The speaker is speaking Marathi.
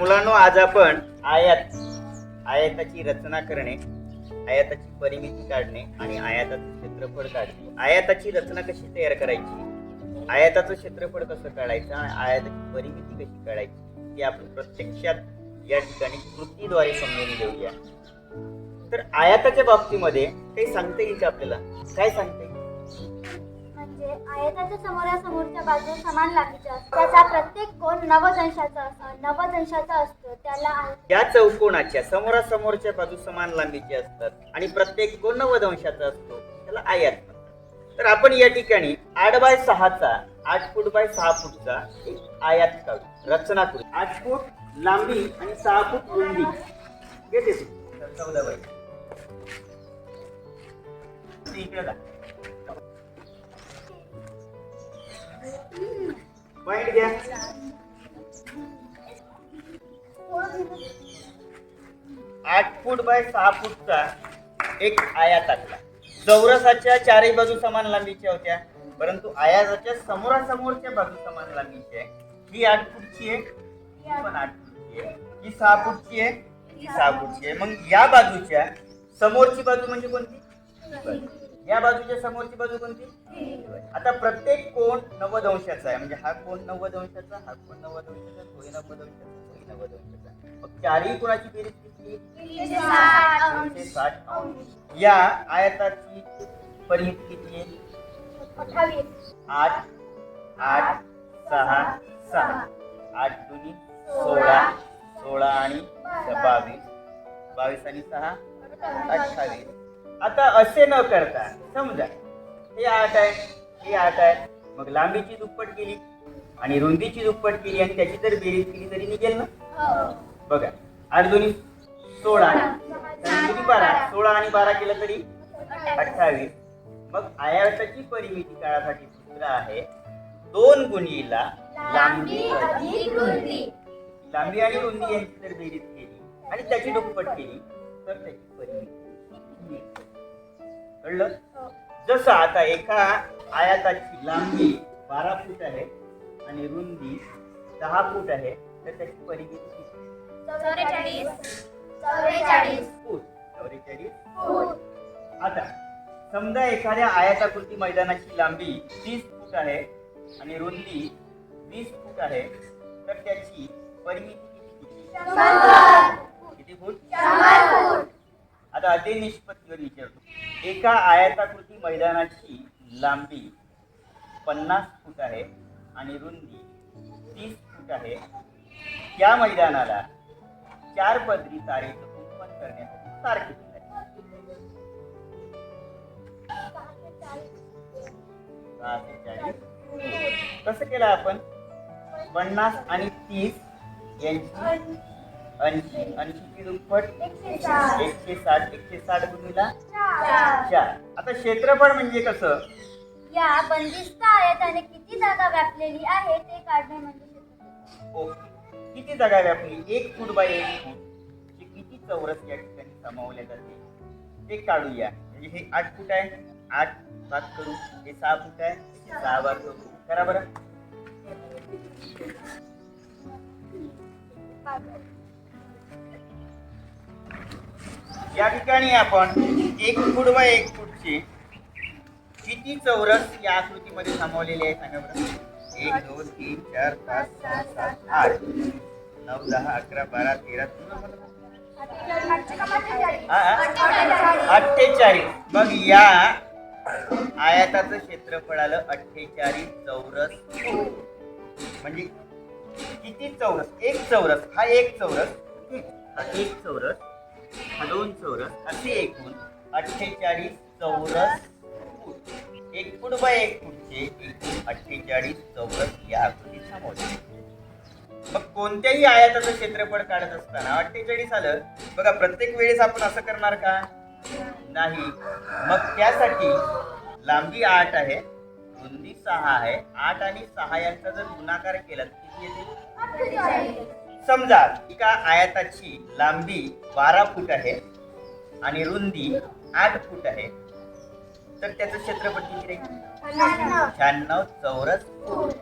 मुलांनो आज आपण आयात आयाताची रचना करणे आयाताची परिमिती काढणे आणि आयाताचं क्षेत्रफळ काढणे. आयाताची रचना कशी तयार करायची? आयाताचं क्षेत्रफळ कसं काढायचं आणि आयाताची परिमिती कशी काढायची हे आपण प्रत्यक्षात या ठिकाणी कृतीद्वारे समजून घेऊया. तर आयाताच्या बाबतीमध्ये काही सांगता येईल का आपल्याला? काय सांगता येईल? म्हणजे आयताच्या समोरासमोरच्या बाजू समान लांबीच्या असतात त्याचा प्रत्येक कोण नवदंशाचा असतो नवदंशाचा असतो. त्याला या चौकोनाच्या समोरासमोरच्या बाजू समान लांबीचे असतात आणि प्रत्येक कोण नवदंशाचा असतो. त्याला आयात म्हणतात. तर आपण या ठिकाणी आठ बाय सहाचा आठ फूट बाय सहा फूटचा एक आयात काढू. रचना करू. आठ फूट लांबी आणि सहा फूट रुंदी घेते तू. तर चौदा बाय. इकडे जा पॉइंट घ्या आठ फूट बाय सहा फूटचा एक आयात आखला चौरसाच्या चारही बाजू समान लांबीच्या होत्या परंतु आयाताच्या समोरासमोरच्या बाजू समान लांबीच्या आहे. ही आठ फूटची आहे पण आठ फूटची आहे ही सहा फूटची आहे ही सहा फूटची आहे. मग या बाजूच्या समोरची बाजू म्हणजे कोणती? या बाजूच्या समोरची बाजू कोणती? आता प्रत्येक कोण नव्वद अंशाचा आहे. म्हणजे हा कोण नव्वद अंशाचा हा कोण नव्वद अंशाचा तोही नव्वद अंशाचा तोही नव्वद अंशाचा. मग चारही कोणाची बेरीज किती? दोनशे साठ अंश. या आयताची परिमिती किती आहे? आठ आठ सहा सहा. आठ दोन्ही सोळा सोळा आणि बावीस बावीस आणि सहा? अठ्ठावीस. आता असे न करता समजा हे आठ आहे हे आठ आहे. मग लांबीची दुप्पट केली आणि रुंदीची दुप्पट केली आणि त्याची जर बेरीज केली तरी निघेल ना? बघा आठ दोन्ही सोळा आणि दोन्ही बारा? सोळा आणि बारा केलं तरी अठ्ठावीस. मग आयताची परिमिती काळासाठी सूत्र आहे. दोन गुणीला लांबी लांबी आणि रुंदी यांची जर बेरीज केली आणि त्याची दुप्पट केली तर त्याची परिमिती. कळलं? जसं आता एका आयाताची लांबी बारा फूट आहे आणि रुंदी दहा फूट आहे तर त्याची परिमिती किती? फूट. चौवेचाळीस आता समजा एखाद्या आयताकृती मैदानाची लांबी तीस फूट आहे आणि रुंदी वीस फूट आहे तर त्याची परिमिती किती? किती किती फूट. साधे निष्पत्तीवर विचारतो एका आयताकृती मैदानाची लांबी पन्नास फूट आहे आणि रुंदी तीस फूट आहे. त्या मैदानाला चार पदरी तारेचं कुंपण करण्यासाठी तार किती लागेल? चाळीस कसं केलं आपण? पन्नास आणि तीस यांची ऐंशी ऐंशीची दुप्पट एकशे साठ. एकशे साठ गुणीला चार. आता क्षेत्रफळ म्हणजे कसं? या बंदिस्त आयताने किती जागा व्यापलेली आहे ते काढणे म्हणजे क्षेत्रफळ. ओके. किती जागा व्यापली? एक फूट बाय एक फूट. हे किती चौरस या ठिकाणी सामावले जाते ते काढूया. म्हणजे हे आठ फूट आहे. आठ भाग करू. हे सहा फूट आहे. हे सहा भाग करू. करा बरं. या ठिकाणी आपण एक फूट व एक फूटची किती चौरस या आकृतीमध्ये सामावलेले आहे सांगा बरं. एक दोन तीन चार पाच सहा सात आठ. नऊ दहा अकरा बारा तेरा अठ्ठेचाळीस. मग या आयाताचं क्षेत्रफळ आलं अठ्ठेचाळीस चौरस. म्हणजे किती चौरस? एक चौरस. हा एक चौरस. एक चौरस. दोन चौरस. असे एकूण अठ्ठेचाळीस चौरस फूट. एक फूट बाय एक फूटचे एकूण अठ्ठेचाळीस चौरस या आकृतीत सामावले मग कोणत्याही आयाताचं क्षेत्रफळ काढत असताना अठ्ठेचाळीस आलं बघा प्रत्येक वेळेस आपण असं करणार का? नाही. मग त्यासाठी लांबी आठ आहे रुंदी सहा आहे. आठ आणि सहा यांचा जर गुणाकार केला तर किती येते? समजा एका आयताची लांबी बारा फूट आहे आणि रुंदी आठ फूट आहे तर त्याचं क्षेत्रफळ किती राहील? शहाण्णव. चौरस फूट.